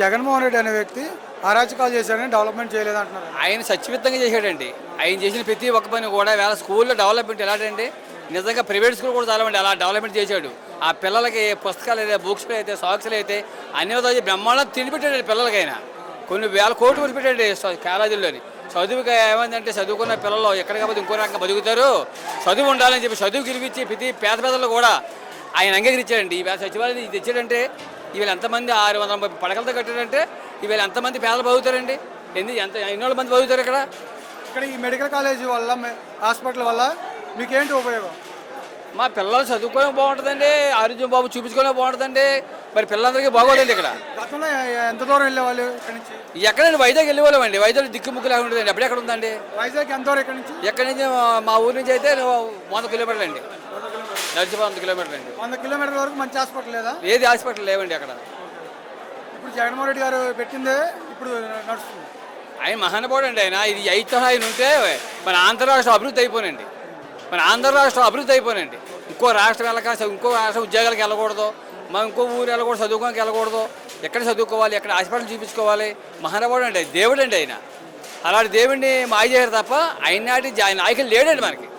జగన్మోహన్ రెడ్డి అనే వ్యక్తి అరాచకాలు చేశాడని డెవలప్మెంట్ చేయలేదు అంటున్నారు ఆయన సత్యవిత్తంగా చేశాడండి. ఆయన చేసిన ప్రతి ఒక్క పని కూడా వేళ స్కూల్లో డెవలప్మెంట్ ఎలాంటి నిజంగా ప్రైవేట్ స్కూల్ కూడా చాలామంది అలా డెవలప్మెంట్ చేశాడు. ఆ పిల్లలకి పుస్తకాలు అయితే బుక్స్ అయితే సాక్స్లు అయితే అన్ని విధాలు బ్రహ్మాండం తినిపెట్టాడు పిల్లలకైనా కొన్ని వేల కోట్లు కొట్టి పెట్టాడు కాలేజీల్లోని. చదువుకి ఏమైందంటే చదువుకున్న పిల్లలు ఎక్కడ కాకపోతే ఇంకో రకంగా బతుకుతారు. చదువు ఉండాలని చెప్పి చదువు గెలిపించి ప్రతి పేద పేదలు కూడా ఆయన అంగీకరించాడండి. ఈ సచివాలయం ఇది తెచ్చాడంటే ఈవేళ ఎంతమంది ఆరు వందల ముప్పై పడకలతో కట్టాడంటే ఈవేళ ఎంతమంది పేదలు బతుకుతారండి? ఎన్ని ఎంత ఎన్నో మంది బతుకుతారు ఇక్కడ? ఇక్కడ ఈ మెడికల్ కాలేజీ వల్ల హాస్పిటల్ వల్ల మీకేంటి ఉపయోగం? మా పిల్లలు చదువుకోవడం బాగుంటుందండి ఆరోగ్యం బాబు చూపించుకోవడం బాగుంటుందండి. మరి పిల్లలందరికీ బాగోదండి ఇక్కడ. గతంలో ఎంత దూరం వెళ్ళేవాళ్ళు ఇక్కడ నుంచి? ఎక్కడండి? వైజాగ్ వెళ్ళేవాళ్ళం అండి వైజాగ్ దిక్కు ముక్కు లేకుండా ఉంటుందండి అప్పుడు ఎక్కడ ఉందండి? వైజాగ్ ఎంత దూరం ఇక్కడ నుంచి? ఎక్కడి నుంచి? మా- మా ఊరి నుంచి అయితే వంద కిలోమీటర్లు అండి నడిచి వంద కిలోమీటర్లు అండి. వంద కిలోమీటర్ల వరకు మంచి హాస్పిటల్ లేదా? ఏది హాస్పిటల్ లేవండి అక్కడ. ఇప్పుడు జగన్మోహన్ రెడ్డి గారు పెట్టిందే ఇప్పుడు నడుస్తుంది. ఆయన మహానుభావుడు అండి ఆయన. ఇది అయితే ఆయన ఉంటే మన ఆంధ్ర రాష్ట్రం అభివృద్ధి అయిపోనండి. మన ఆంధ్ర రాష్ట్రం అభివృద్ధి అయిపోనండి. ఇంకో రాష్ట్రం వెళ్ళక ఇంకో రాష్ట్రం ఉద్యోగాలకు వెళ్ళకూడదు. మనం ఇంకో ఊరు వెళ్ళకూడదు చదువుకోడానికి వెళ్ళకూడదు. ఎక్కడ చదువుకోవాలి ఎక్కడ హాస్పిటల్ చూపించుకోవాలి. మహానుభావుడు అండి దేవుడు అండి ఆయన. అలాంటి దేవుడిని మాయ చేయరు తప్ప ఆయన నాటి జా- నాయకులు లేడండి మనకి.